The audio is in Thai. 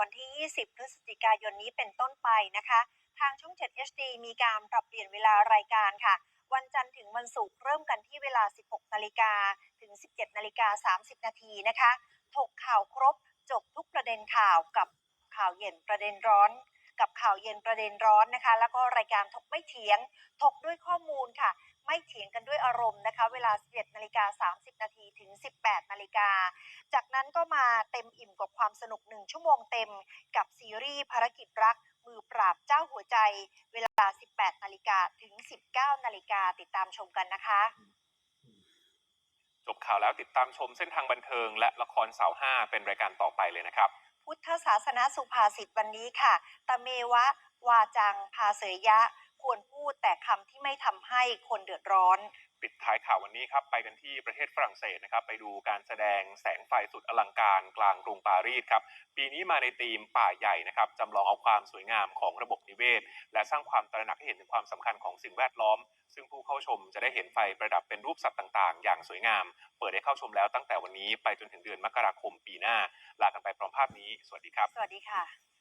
วันที่ 20 พฤศจิกายนนี้เป็นต้นไปนะคะ ทางช่อง 7 HD มีการปรับเปลี่ยนเวลารายการค่ะ วันจันทร์ถึงวันศุกร์เริ่มกันที่เวลา 16 นาฬิกาถึง 17 นาฬิกา 30 นาทีนะคะ ถกข่าวครบจบทุกประเด็นข่าวกับข่าวเย็นประเด็นร้อน กับข่าวเย็นประเด็นร้อนนะคะ แล้วก็รายการถกไม่เถียงถกด้วยข้อมูลค่ะ ไม่เถียงกันด้วยอารมณ์นะคะ เวลา 11นาฬิกา30 นาทีถึง 18นาฬิกา จากนั้นก็มาเต็มอิ่มกับความสนุก1ชั่วโมงเต็มกับซีรีส์ภารกิจรักมือปราบเจ้าหัวใจ เวลา 18นาฬิกาถึง 19นาฬิกาติดตามชมกันนะคะจบข่าวแล้วติดตามชมเส้นทางบันเทิง และละครเสาห้าเป็นรายการต่อไปเลยนะครับ พุทธศาสนาสุภาษิตวันนี้ค่ะ ตะเมวะ วาจังพาเสยยะ ควรพูดแต่คำที่ไม่ทำให้คนเดือดร้อน ปิดท้ายข่าววันนี้ครับ ไปกันที่ประเทศฝรั่งเศสนะครับ ไปดูการแสดงแสงไฟสุดอลังการกลางกรุงปารีสครับ ปีนี้มาในธีมป่าใหญ่นะครับจำลองเอาความสวยงามของระบบนิเวศ และสร้างความตระหนักให้เห็นถึงความสำคัญของสิ่งแวดล้อม ซึ่งผู้เข้าชมจะได้เห็นไฟประดับเป็นรูปสัตว์ต่าง ๆ อย่างสวยงาม เปิดให้เข้าชมแล้วตั้งแต่วันนี้ไปจนถึงเดือนมกราคมปีหน้า ลากันไปพร้อมภาพนี้ สวัสดีครับ สวัสดีค่ะ